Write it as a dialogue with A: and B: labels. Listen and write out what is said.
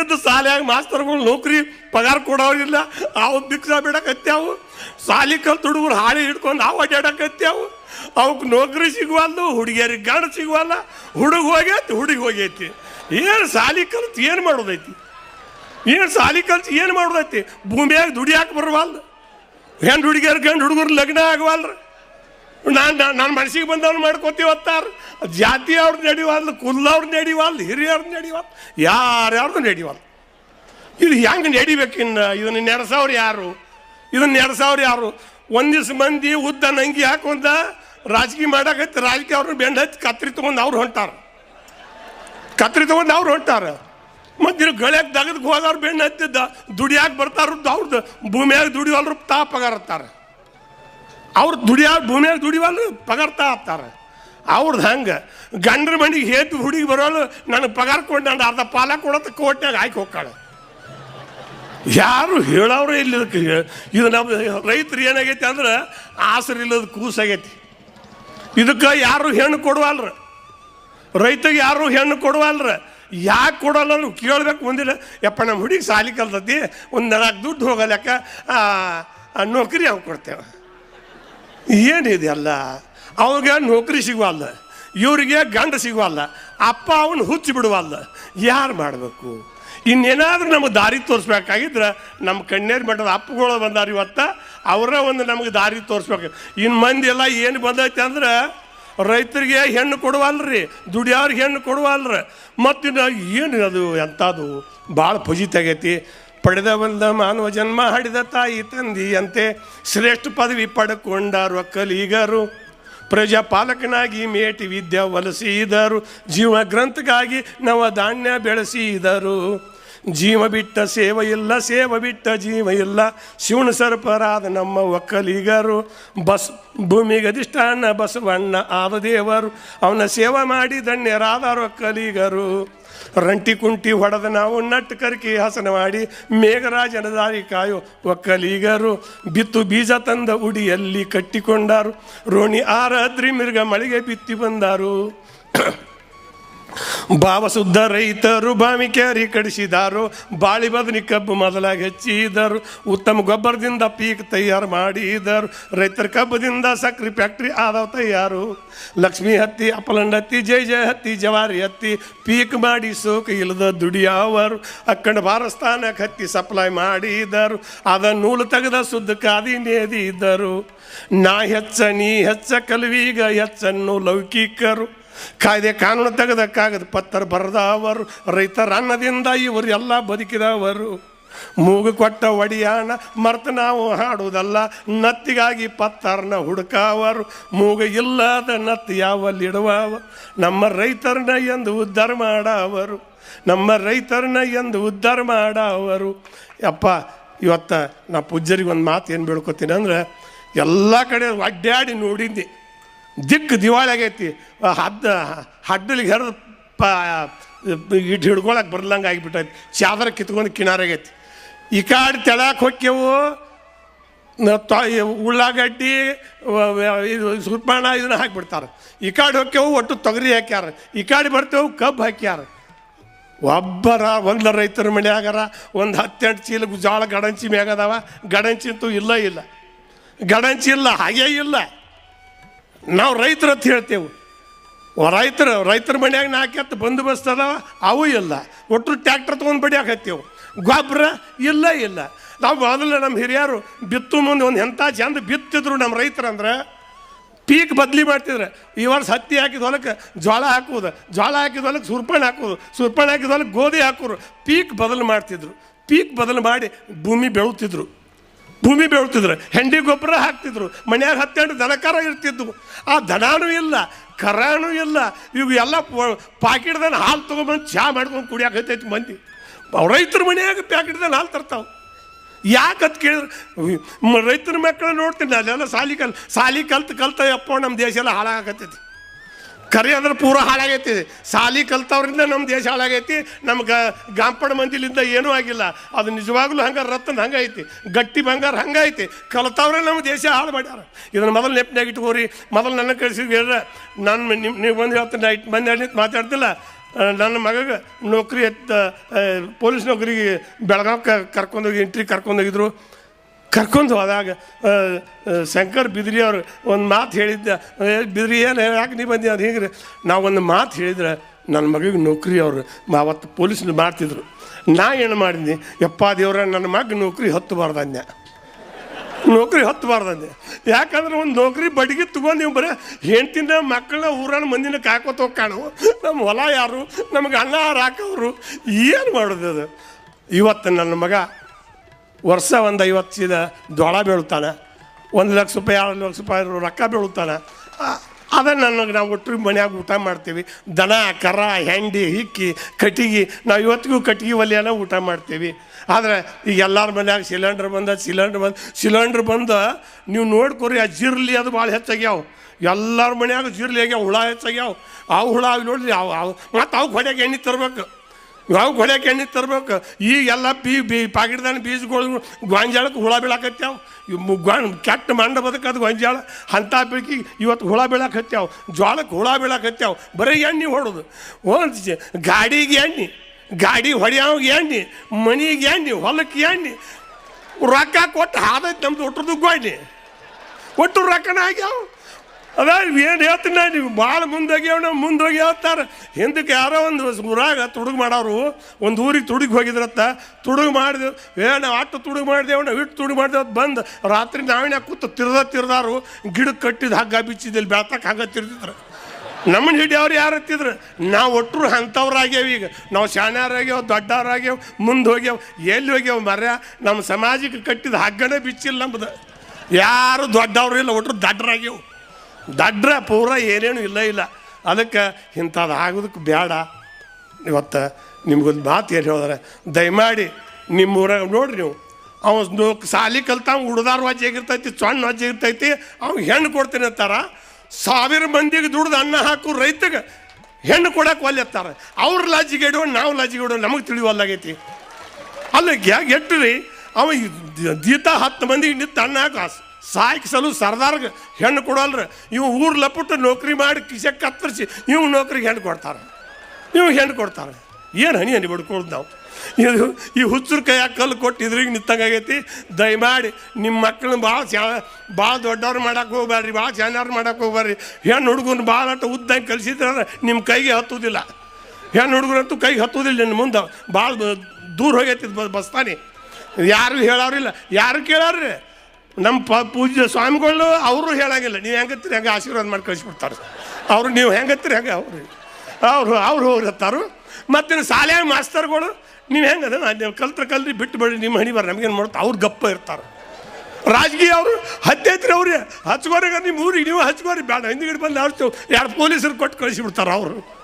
A: ಇದ್ದ ಶಾಲ್ಯಾಗ ಮಾಸ್ತರ್ಗಳು ನೌಕರಿ ಪಗಾರ ಕೊಡೋರಿಲ್ಲ. ಅವು ಭಿಕ್ಷ ಬಿಡಕತ್ಯಾವು ಸಾಲಿ ಕಲ್ತು ಹುಡುಗರು ಹಾಳಿ ಹಿಡ್ಕೊಂಡು ಅವು ಅಡ್ಡಾಡಕತ್ಯಾವು ಅವಕ್ಕೆ ನೌಕರಿ ಸಿಗುವಲ್ದು, ಹುಡುಗಿಯರಿಗೆ ಗಂಡ ಸಿಗುವಲ್ಲ. ಹುಡುಗ ಹೋಗೈತಿ, ಹುಡುಗಿ ಹೋಗೈತಿ. ಏನು ಸಾಲಿ ಕಲ್ತು ಏನು ಮಾಡೋದೈತಿ? ಏನು ಸಾಲಿ ಕಲ್ತು ಏನು ಮಾಡೋದೈತಿ? ಭೂಮಿಯಾಗ ದುಡಿಯಾಕೆ ಬರವಲ್ದು. ಹೆಣ್ಣು ಹುಡುಗಿಯರು, ಗಂಡು ಹುಡುಗರು ಲಗ್ನ ಆಗವಲ್ರಿ. ನಾನು ನನ್ನ ಮನಸ್ಸಿಗೆ ಬಂದವ್ನು ಮಾಡ್ಕೋತೀವತ್ತಾರ ಜಾತಿ ಅವ್ರದ್ದು ನಡಿವಲ್ದು ಕುಲ್ಲವ್ರದ್ದು ನಡಿವಲ್ದು ಹಿರಿಯವ್ರದ್ದು ಯಾರು ಯಾರ್ಯಾರ್ದು ನಡಿವಲ್ದು ಇದು ಹೆಂಗೆ ನಡಿಬೇಕು ಇನ್ನು? ಇದನ್ನ ನೆಡ್ಸವ್ರು ಯಾರು? ಇದನ್ನ ನೆಡ್ಸವ್ರು ಯಾರು? ಒಂದಿವ್ಸ ಮಂದಿ ಉದ್ದ ನಂಗಿ ಹಾಕೊಂಡ ರಾಜಕೀಯ ಮಾಡಕತ್ತಿ ರಾಜಕೀಯ ಅವ್ರನ್ನ ಬೆಂಡ್ ಹಚ್ಚಿ ಕತ್ರಿ ತೊಗೊಂಡು ಅವ್ರು ಹೊಂಟಾರ. ಕತ್ರಿ ತೊಗೊಂಡು ಅವ್ರು ಹೊಂಟಾರ. ಮತ್ತು ಇಲ್ಲಿ ಗಳಕ್ಕೆ ದಗದಕ್ಕೆ ಹೋದವ್ರು ಬೆಣ್ಣೆ ಹತ್ತಿದ್ದ ದುಡಿಯಾಕೆ ಬರ್ತಾರ ಅವ್ರದ್ದು ಭೂಮಿಯಾಗ ದುಡಿಯೋಲ್ರು ತಾ ಪಗಾರತ್ತಾರೆ ಅವ್ರು ದುಡಿಯ ಭೂಮಿಯಾಗ ದುಡಿವಲ್ಲ ಪಗಾರ್ತ ಆಗ್ತಾರೆ. ಅವ್ರದ್ದು ಹಂಗೆ. ಗಂಡ್ರ ಮನೆಗೆ ಹೇತು ಹುಡುಗಿ ಬರೋಳು ನನಗೆ ಪಗಾರ ಕೊಟ್ಟು ನಾನು ಅರ್ಧ ಪಾಲ ಕೊಡೋದು ಕೋಟ್ನಾಗ ಹಾಕಿ ಹೋಗ್ತಾಳೆ. ಯಾರು ಹೇಳೋರು ಇಲ್ಲ ಇದು ನಮ್ಮ ರೈತರು ಏನಾಗೈತಿ ಅಂದ್ರೆ ಆಸರಿ ಇಲ್ಲದ ಕೂಸಾಗೈತಿ. ಇದಕ್ಕೆ ಯಾರು ಹೆಣ್ಣು ಕೊಡುವಲ್ರ? ರೈತಗೆ ಯಾರು ಹೆಣ್ಣು ಕೊಡುವಲ್ರ? ಯಾಕೆ ಕೊಡಲ್ಲ ಕೇಳ್ಬೇಕು ಮುಂದಿಲ್ಲ ಯಪ್ಪ ನಮ್ಮ ಹುಡುಗಿ ಸಾಲಿ ಕಲ್ತತಿ, ಒಂದು ನಾಲ್ಕು ದುಡ್ಡು ಹೋಗಲ್ಯಾಕ ನೌಕರಿ ಅವ್ರು ಕೊಡ್ತೇವೆ. ಏನಿದೆ ಅಲ್ಲ? ಅವಾಗ ನೌಕರಿ ಸಿಗುವಲ್ಲ, ಇವರಿಗೆ ಗಂಡ ಸಿಗುವಲ್ಲ, ಅಪ್ಪ ಅವನು ಹುಚ್ಚಿ ಬಿಡುವಲ್ಲ. ಯಾರು ಮಾಡಬೇಕು? ಇನ್ನೇನಾದರೂ ನಮಗೆ ದಾರಿ ತೋರಿಸ್ಬೇಕಾಗಿದ್ರೆ ನಮ್ಮ ಕಣ್ಣೇರು ಮಠದ ಅಪ್ಪಗಳು ಬಂದಾರ ಇವತ್ತ, ಅವರ ಒಂದು ನಮಗೆ ದಾರಿ ತೋರಿಸ್ಬೇಕು. ಇನ್ನು ಮಂದಿ ಎಲ್ಲ ಏನು ಬಂದೈತೆ ಅಂದ್ರೆ, ರೈತರಿಗೆ ಹೆಣ್ಣು ಕೊಡುವಲ್ರಿ ದುಡಿಯೋರಿಗೆ ಹೆಣ್ಣು ಕೊಡುವಲ್ರಿ. ಮತ್ತಿನ್ನು ಏನು ಅದು ಎಂಥದ್ದು? ಭಾಳ ಫಜಿತಾಗೈತಿ ಪಡೆದ ಬಂದ ಮಾನವ ಜನ್ಮ ಹಡಿದ ತಾಯಿ ತಂದಿಯಂತೆ ಶ್ರೇಷ್ಠ ಪದವಿ ಪಡ್ಕೊಂಡಾರು ಒಕ್ಕಲಿಗರು ಪ್ರಜಾಪಾಲಕನಾಗಿ ಮೇಟಿ ವಿದ್ಯೆ ವಲಸಿದರು ಜೀವ ಗ್ರಂಥಕ್ಕಾಗಿ ನವ ಧಾನ್ಯ ಬೆಳೆಸಿದರು. ಜೀವ ಬಿಟ್ಟ ಸೇವ ಇಲ್ಲ, ಸೇವ ಬಿಟ್ಟ ಜೀವ ಇಲ್ಲ. ಶಿವನ ಸರ್ಪರಾದ ನಮ್ಮ ಒಕ್ಕಲಿಗರು, ಬಸ್ ಭೂಮಿಗೆ ಅಧಿಷ್ಠಾನ ಬಸವಣ್ಣ ಆದ ದೇವರು, ಅವನ ಸೇವೆ ಮಾಡಿ ಧನ್ಯರಾದರು ಒಕ್ಕಲಿಗರು. ರಂಟಿ ಕುಂಟಿ ಹೊಡೆದ ನಾವು ನಟ್ಟು ಕರ್ಕಿ ಹಸನ ಮಾಡಿ ಮೇಘರಾಜನ ದಾರಿ ಕಾಯೋ ಒಕ್ಕಲಿಗರು. ಬಿತ್ತು ಬೀಜ ತಂದ ಉಡಿಯಲ್ಲಿ ಕಟ್ಟಿಕೊಂಡಾರು, ರೋಣಿ ಆರದ್ರಿ ಮಿರ್ಗ ಮಳಿಗೆ ಬಿತ್ತಿ ಬಂದಾರು. ಭಾವಶುದ್ಧ ರೈತರು ಬಾವಿಕೇರಿ ಕಡಿಸಿದಾರು, ಬಾಳಿ ಬದನಿ ಕಬ್ಬು ಮೊದಲಾಗಿ ಹೆಚ್ಚಿದರು, ಉತ್ತಮ ಗೊಬ್ಬರದಿಂದ ಪೀಕ್ ತಯಾರು ಮಾಡಿದರು, ರೈತರ ಕಬ್ಬದಿಂದ ಸಕ್ರೆ ಫ್ಯಾಕ್ಟ್ರಿ ಆದವ ತಯಾರು. ಲಕ್ಷ್ಮಿ ಹತ್ತಿ, ಅಪಲಂಡ ಹತ್ತಿ, ಜೈ ಜಯ ಹತ್ತಿ, ಜವಾರಿ ಹತ್ತಿ, ಪೀಕ್ ಮಾಡಿ ಸೋಕ ಇಲ್ಲದ ದುಡಿಯವರು ಅಕ್ಕಂಡ ಭಾರಸ್ಥಾನಕ್ಕೆ ಹತ್ತಿ ಸಪ್ಲೈ ಮಾಡಿದರು ಅದ ನೂಲು ತೆಗೆದ ಸುದ್ದ ಕಾದಿ ನೇದಿದ್ದರು ನಾ ಹೆಚ್ಚ, ನೀ ಹೆಚ್ಚ, ಕಲ್ವೀಗ ಹೆಚ್ಚನ್ನು ಲೌಕಿಕರು ಕಾಯ್ದೆ ಕಾನೂನು ತೆಗೆದಕ್ಕಾಗದು. ಪತ್ತರ್ ಬರೆದವರು, ರೈತರ ಅನ್ನದಿಂದ ಇವರು ಎಲ್ಲ ಬದುಕಿದವರು. ಮೂಗು ಕೊಟ್ಟ ಒಡಿಯಾಣ ಮರ್ತ ನಾವು ಹಾಡುವುದಲ್ಲ, ನತ್ತಿಗಾಗಿ ಪತ್ತರ್ನ ಹುಡುಕವರು. ಮೂಗು ಇಲ್ಲದ ನತ್ತು ಯಾವಲ್ಲಿಡುವವ ನಮ್ಮ ರೈತರನ್ನ ಎಂದು ಉದ್ಧಾರ ಮಾಡವರು. ನಮ್ಮ ರೈತರನ್ನ ಎಂದು ಉದ್ಧಾರ ಮಾಡವರು. ಅಪ್ಪ ಇವತ್ತ ನಾ ಪೂಜ್ಯರಿಗೆ ಒಂದು ಮಾತು ಏನು ಬೇಡ್ಕೊತೀನಿ ಅಂದ್ರೆ, ಎಲ್ಲ ಕಡೆ ಅಡ್ಡಾಡಿ ನೋಡಿದ್ದೆ ದಿಕ್ಕು ದಿವಾಳಿ ಆಗೈತಿ. ಹದ್ದ, ಹಡ್ಡಲಿಗೆ ಹರಿದು ಪ ಇಟ್ಟು ಹಿಡ್ಕೊಳಕ್ಕೆ ಬರ್ಲಂಗೆ ಆಗಿಬಿಟ್ಟೈತಿ. ಚಾದರ ಕಿತ್ಕೊಂಡು ಕಿನಾರಾಗೈತಿ ಈ ಕಾಡು ತೆಳಕ್ಕೆ ಹೊಕ್ಕೆವು ಉಳ್ಳಾಗಡ್ಡಿ ಇದು ಸುರ್ಪಾಣ ಇದನ್ನ ಹಾಕಿಬಿಡ್ತಾರೆ. ಈ ಕಾಡು ಹೊಕ್ಕೆವು, ಒಟ್ಟು ತೊಗರಿ ಹಾಕ್ಯಾರ. ಈ ಕಾಡು ಬರ್ತೇವು, ಕಬ್ಬು ಹಾಕ್ಯಾರ. ಒಬ್ಬರ ಒಂದು ರೈತರ ಮನೆಯಾಗಾರ, ಒಂದು ಹತ್ತೆಂಟು ಚೀಲ ಜೋಳ ಗಡಂಚಿ ಮ್ಯಾಗದಾವ ಗಡಂಚಿ ಅಂತೂ ಇಲ್ಲ ಇಲ್ಲ. ಗಡಂಚಿ ಇಲ್ಲ, ಹಾಗೇ ಇಲ್ಲ. ನಾವು ರೈತರ ಅಂತ ಹೇಳ್ತೇವೆ. ರೈತರು, ರೈತರ ಮನೆಯಾಗ ಎತ್ತ ಬಂದೋಬಸ್ತ್ ಅದಾವ, ಅವು ಇಲ್ಲ. ಒಟ್ಟು ಟ್ಯಾಕ್ಟರ್ ತೊಗೊಂಡು ಬಡಿಯಾಕತ್ತೇವು ಗೊಬ್ಬರ ಇಲ್ಲ ಇಲ್ಲ. ನಾವು ಮೊದಲು ನಮ್ಮ ಹಿರಿಯರು ಬಿತ್ತು ಮುಂದೆ ಒಂದು ಎಂಥ ಚಂದ ಬಿತ್ತಿದ್ರು ನಮ್ಮ ರೈತರಂದ್ರೆ ಪೀಕ್ ಬದಲಿ ಮಾಡ್ತಿದ್ರು. ಈ ವರ್ಷ ಹತ್ತಿ ಹಾಕಿದ ಹೊಲಕ್ಕೆ ಜೋಳ ಹಾಕುವುದು ಜೋಳ ಹಾಕಿದ ಹೊಲಕ್ಕೆ ಸುರ್ಪಣೆ ಹಾಕೋದು ಸುರ್ಪಣೆ ಹಾಕಿದ ಹೊಲಕ್ಕೆ ಗೋಧಿ ಹಾಕೋರು ಪೀಕ್ ಬದಲು ಮಾಡ್ತಿದ್ರು. ಪೀಕ್ ಬದಲು ಮಾಡಿ ಭೂಮಿ ಬೆಳುತ್ತಿದ್ರು ಭೂಮಿ ಬೆಳ್ತಿದ್ರು, ಹೆಂಡಿ ಗೊಬ್ಬರ ಹಾಕ್ತಿದ್ರು, ಮನ್ಯಾಗ ಹತ್ತೆಂಟು ದನಕರ ಇರ್ತಿದ್ವು. ಆ ದನಾನೂ ಇಲ್ಲ, ಕರಾನೂ ಇಲ್ಲ, ಇವು ಎಲ್ಲ ಪಾಕಿಟ್ದಾನ ಹಾಲು ತೊಗೊಂಬಂದು ಚಹಾ ಮಾಡ್ಕೊಂಡು ಕುಡಿಯಾಕತ್ತೈತಿ ಮಂದಿ. ರೈತರ ಮನೆಯಾಗ ಪ್ಯಾಕೆಟ್ದಾನ ಹಾಲು ತರ್ತಾವೆ. ಯಾಕೆ ಅದು ಕೇಳಿದ್ರು? ರೈತರ ಮಕ್ಕಳು ನೋಡ್ತೀನಿ, ಅಲ್ಲೆಲ್ಲ ಸಾಲಿ ಕಲ್, ಸಾಲಿ ಕಲ್ತು ಕಲ್ತ ಯಪ್ಪ ನಮ್ಮ ದೇಶ ಎಲ್ಲ ಹಾಳಾಗತ್ತೈತಿ ಕರೆ ಅಂದ್ರೆ ಪೂರ ಹಾಳಾಗೈತಿ. ಸಾಲಿ ಕಲ್ತವ್ರಿಂದ ನಮ್ಮ ದೇಶ ಹಾಳಾಗೈತಿ. ನಮ್ಗೆ ಗಾಂಪಡ ಮಂದಿಲಿಂದ ಏನೂ ಆಗಿಲ್ಲ. ಅದು ನಿಜವಾಗ್ಲೂ ಹಂಗೆ ರತ್ನ ಹಂಗೈತಿ ಗಟ್ಟಿ ಬಂಗಾರ ಹಂಗೈತಿ ಕಲ್ತವ್ರೆ ನಮ್ಮ ದೇಶ ಹಾಳು ಮಾಡ್ಯಾರ. ಇದನ್ನು ಮೊದಲು ನೆಪ್ನಾಗ ಇಟ್ಕೋರಿ. ಮೊದಲು ನನ್ನ ಕಳಿಸಿದ್ರೆ ನಾನು ನಿಮ್ಮ ನೀವು ಬಂದು ಹೇಳ್ತೀನಿ ನೈಟ್ ಮಂದಿ ನಿಂತು ಮಾತಾಡ್ತಿಲ್ಲ. ನನ್ನ ಮಗಗೆ ನೌಕರಿ ಎತ್ತ ಪೊಲೀಸ್ ನೌಕರಿಗೆ ಬೆಳಗಾವಿ ಕರ್ಕೊಂಡೋಗಿ, ಎಂಟ್ರಿ ಕರ್ಕೊಂಡೋಗಿದ್ರು. ಕರ್ಕೊಂಡು ಹೋದಾಗ ಶಂಕರ್ ಬಿದ್ರಿ ಅವರು ಒಂದು ಮಾತು ಹೇಳಿದ್ದ. ಬಿದ್ರಿ, ಏನು ಯಾಕೆ ನೀ ಬಂದಿ? ಅದು ಹೀಗೆ ನಾವು ಒಂದು ಮಾತು ಹೇಳಿದ್ರೆ ನನ್ನ ಮಗಿಗೆ ನೌಕರಿ ಅವರು. ಅವತ್ತು ಪೊಲೀಸ್ನ ಮಾಡ್ತಿದ್ರು. ನಾ ಏನು ಮಾಡಿದ್ನಿ? ಯಪ್ಪ ದೇವ್ರ ನನ್ನ ಮಗ ನೌಕರಿ ಹತ್ತಬಾರ್ದು ನೌಕರಿ ಹತ್ತಬಾರ್ದಂದೆ ಯಾಕಂದ್ರೆ ಒಂದು ನೌಕರಿ ಬಡಿಗೆ ತಗೊಂಡು ನೀವು ಬರೀ ಹೆಂಡ್ತಿನ ಮಕ್ಕಳನ್ನ ಊರನ್ನ ಮಂದಿನ ಕಾಕೋತ ಕಾಣವು. ನಮ್ಮ ಹೊಲ ಯಾರು? ನಮಗೆ ಅನ್ನ ಹಾಕೋರು ಏನು ಮಾಡೋದು ಅದು? ಇವತ್ತು ನನ್ನ ಮಗ ವರ್ಷ ಒಂದು ಐವತ್ತು ಸೀದ ಜೋಳ ಬೀಳ್ತಾನೆ ಒಂದು ಲಕ್ಷ ರೂಪಾಯಿ ಎರಡು ಲಕ್ಷ ರೂಪಾಯಿ ರೊಕ್ಕ ಬೀಳ್ತಾನೆ ಅದನ್ನು ನನಗೆ ನಾವು ಒಟ್ಟು ಮನ್ಯಾಗ ಊಟ ಮಾಡ್ತೀವಿ. ದನ, ಕರ, ಹೆಂಡಿ, ಹಿಕ್ಕಿ, ಕಟ್ಟಿಗೆ, ನಾವು ಇವತ್ತಿಗೂ ಕಟ್ಟಿಗೆ ಒಲೆಯನ್ನ ಊಟ ಮಾಡ್ತೀವಿ. ಆದರೆ ಈಗ ಎಲ್ಲರ ಮನ್ಯಾಗ ಸಿಲಿಂಡ್ರ್ ಬಂದ, ಸಿಲಿಂಡ್ರ್ ಬಂದು, ಸಿಲಿಂಡ್ರ್ ಬಂದ, ನೀವು ನೋಡ್ಕೊರಿ, ಆ ಜಿರ್ಲಿ ಅದು ಭಾಳ ಹೆಚ್ಚಾಗ್ಯಾವ. ಎಲ್ಲರ ಮನ್ಯಾಗ ಜಿರ್ಲಿ ಆಗ್ಯಾವ, ಹುಳ ಹೆಚ್ಚಾಗ್ಯಾವ. ಆ ಹುಳ ನೋಡ್ರಿ, ಅವು ಅವು, ಮತ್ತು ಅವು ಹೊಡೆಯಾಗ ಎಣ್ಣೆ ತರ್ಬೇಕು. ಯಾವ ಹೊಡ್ಯಾಕೆ ಎಣ್ಣೆ ತರಬೇಕು. ಈಗೆಲ್ಲ ಬೀ ಬೀ ಪಾಕಿಟ್ದಾನ ಬೀಜಗಳು ಗೊಂಜಾಳಕ್ಕೆ ಹುಳ ಬೀಳಾಕತ್ಯಾವ. ಗಾಣ್ ಕೆಟ್ಟ ಮಂಡ ಬದುಕದು ಗೊಂಜಾಳ, ಅಂಥ ಬೆಳಕಿ ಇವತ್ತು ಹುಳ ಬೀಳಾಕತ್ಯಾವ. ಜ್ವಾಳಕ್ಕೆ ಹುಳ ಬೀಳಾಕತ್ಯಾವ. ಬರೀ ಎಣ್ಣೆ ಹೊಡೋದು. ಒಂದು ಗಾಡಿಗೆ ಎಣ್ಣೆ, ಗಾಡಿ ಹೊಡೆಯವ್ಗೆ ಎಣ್ಣೆ, ಮನೆಗೆ ಎಣ್ಣೆ ಹೊಲಕ್ಕೆ ಎಣ್ಣೆ. ರೊಕ್ಕ ಕೊಟ್ಟು ಹಾದೈತೆ ನಮ್ದು ಒಟ್ಟರದು ಗೋಣಿ ಒಟ್ಟು ರೊಕ್ಕನ ಆಗ್ಯಾವ? ಅದ ಏನು ಹೇಳ್ತೀನಿ ನಾನು ನೀವು ಭಾಳ ಮುಂದೋಗ್ಯಾವ, ನಾವು ಮುಂದೋಗಿ ಹೇಳ್ತಾರೆ. ಹಿಂದಕ್ಕೆ ಯಾರೋ ಒಂದು ಊರಾಗ ತುಡುಗು ಮಾಡೋರು, ಒಂದು ಊರಿಗೆ ತುಡುಗಿ ಹೋಗಿದ್ರತ್ತ, ತುಡುಗು ಮಾಡಿದೆವು ಏ, ನಾವು ಅಟ್ಟು ತುಡುಗು ಮಾಡಿದೆವು, ನಾವು ಇಟ್ಟು ತುಡುಗು ಮಾಡಿದೆ ಅಂತ ಬಂದು ರಾತ್ರಿ ನಾವಿನ ಕೂತು ತಿರ್ದ ತಿರ್ದಾರು ಗಿಡಕ್ಕೆ ಕಟ್ಟಿದ ಹಗ್ಗ ಬಿಚ್ಚಿದ್ದಲ್ಲಿ, ಬೆಳ್ತಕ್ಕೆ ಹಗ್ಗ ತಿರ್ದಿದ್ರು. ನಮ್ಮನ್ನ ಹಿಡಿಯವ್ರು ಯಾರು ಹತ್ತಿದ್ರು? ನಾವು ಒಟ್ಟರು ಅಂಥವ್ರಾಗ್ಯಾವ ಈಗ. ನಾವು ಶಾಣ್ಯಾರಾಗ್ಯಾವ ದೊಡ್ಡವ್ರಾಗ್ಯಾವ ಮುಂದೆ ಹೋಗ್ಯಾವ, ಎಲ್ಲಿ ಹೋಗ್ಯಾವ ಮರ್ಯ ನಮ್ಮ ಸಮಾಜಕ್ಕೆ ಕಟ್ಟಿದ ಹಗ್ಗನೇ ಬಿಚ್ಚಿಲ್ಲ ನಮ್ದು. ಯಾರು ದೊಡ್ಡವ್ರು ಇಲ್ಲ ಒಟ್ಟರು ದಡ್ಡರಾಗ್ಯಾವ ದಡ್ರ ಪೂರ ಏನೇನು ಇಲ್ಲ ಇಲ್ಲ. ಅದಕ್ಕೆ ಇಂಥದ್ದು ಆಗೋದಕ್ಕೆ ಬೇಡ ಇವತ್ತು ನಿಮ್ಗೊಂದು ಮಾತು ಏನು ಹೇಳಿದ್ರೆ, ದಯಮಾಡಿ ನಿಮ್ಮ ಊರಾಗ ನೋಡ್ರಿ ನೀವು, ಅವ ಸಾಲಿ ಕಲ್ತ ಉಡ್ದಾರ ವಾಜ್ ಆಗಿರ್ತೈತಿ ಸಣ್ಣ ವಾಜ್ ಆಗಿರ್ತೈತಿ ಅವ್ನು ಹೆಣ್ಣು ಕೊಡ್ತೀನಿ ಅಂತಾರ. ಸಾವಿರ ಮಂದಿಗೆ ದುಡ್ದು ಅನ್ನ ಹಾಕು ರೈತಗೆ ಹೆಣ್ಣು ಕೊಡಕ್ಕೆ ಒಲ್ಲೆತ್ತಾರೆ ಅವ್ರ ಲಾಜಿಗೆ ಇಡೋ ನಾವು ಲಾಜಿಗೆ ಇಡೋ ನಮಗೆ ತಿಳಿಯುವಲ್ಲಾಗೈತಿ ಅಲ್ಲ ಗ್ಯಾ ಎಟ್ರಿ? ಅವ ದೀತ ಹತ್ತು ಮಂದಿಗೆ ನಿಂತು ಅನ್ನ ಹಾಕ ಸಾಯ್ಕೆ ಸಲು ಸರ್ದಾರ್ಗೆ ಹೆಣ್ಣು ಕೊಡಲ್ರ. ಇವು ಊರ್ ಲಪುಟ್ಟು ನೌಕರಿ ಮಾಡಿ ಕಿಸೆ ಕತ್ತರಿಸಿ ಇವು ನೌಕರಿಗೆ ಹೆಣ್ಣು ಕೊಡ್ತಾರೆ. ಇವ್ ಹೆಣ್ಣು ಕೊಡ್ತಾರೆ. ಏನು ಹನಿ ಹನಿ ಬಡ್ಕೊಳ್ದು ನಾವು? ಇದು ಈ ಹುಚ್ಚರು ಕೈಯಾಗ ಕಲ್ಲು ಕೊಟ್ಟು ಇದ್ರಿಗೆ ನಿಂತಂಗಾಗೈತಿ. ದಯಮಾಡಿ ನಿಮ್ಮ ಮಕ್ಕಳನ್ನ ಭಾಳ ಶ್ಯಾ ಭಾಳ ದೊಡ್ಡವ್ರು ಮಾಡಕ್ಕೆ ಹೋಗ್ಬೇಡ್ರಿ ಭಾಳ ಚೆನ್ನಾರು ಮಾಡಕ್ಕೆ ಹೋಗ್ಬೇಡ್ರಿ ಹೆಣ್ಣು ಹುಡುಗನ ಭಾಳ ಅಂತ ಉದ್ದಂಗೆ ಕಲಿಸಿದ್ರೆ ನಿಮ್ಮ ಕೈಗೆ ಹತ್ತುವುದಿಲ್ಲ ಹೆಣ್ಣು ಹುಡುಗರಂತೂ ಕೈಗೆ ಹತ್ತುವುದಿಲ್ಲ ನಿನ್ನ ಮುಂದೆ. ಭಾಳ ದೂರ ಹೋಗೈತಿ ಬಸ್ತಾನೆ. ಯಾರು ಹೇಳೋರಿಲ್ಲ. ಯಾರು ಕೇಳೋರ್ರಿ? ನಮ್ಮ ಪ ಪೂಜ್ಯ ಸ್ವಾಮಿಗಳು ಅವರು ಹೇಳಂಗಿಲ್ಲ. ನೀವು ಹೆಂಗತ್ತೀರಿ? ಹೆಂಗೆ ಆಶೀರ್ವಾದ ಮಾಡಿ ಕಳಿಸ್ಬಿಡ್ತಾರೆ. ಅವರು ನೀವು ಹೆಂಗತ್ತೀರಿ? ಹೆಂಗೆ ಅವರು. ಅವರು, ಅವ್ರು ಹೋಗಿರ್ತಾರು ಮತ್ತು ಶಾಲೆಯ ಮಾಸ್ತರ್ಗಳು, ನೀವು ಹೆಂಗದ ನೀವು ಕಲ್ತ್ರ ಕಲ್ರಿ, ಬಿಟ್ಟು ಬಿಡಿ ನಿಮ್ಮ ಹಣಿ ಬರ್ರಿ. ನಮಗೇನು ಮಾಡ್ತಾ? ಅವ್ರು ಗಪ್ಪ ಇರ್ತಾರೆ. ರಾಜಕೀಯ ಅವರು ಹತ್ತೈತ್ರಿ ಅವ್ರಿ. ಹಚ್ಕೋರಿ ನಿಮ್ಮ ಊರಿಗೆ ನೀವು ಹಚ್ಕೋರಿ ಬೇಡ ಹಿಂದಿಗಡೆ ಬಂದು ಅವ್ರು ಎರಡು ಪೊಲೀಸರು ಕೊಟ್ಟು ಕಳಿಸಿಬಿಡ್ತಾರೆ ಅವರು.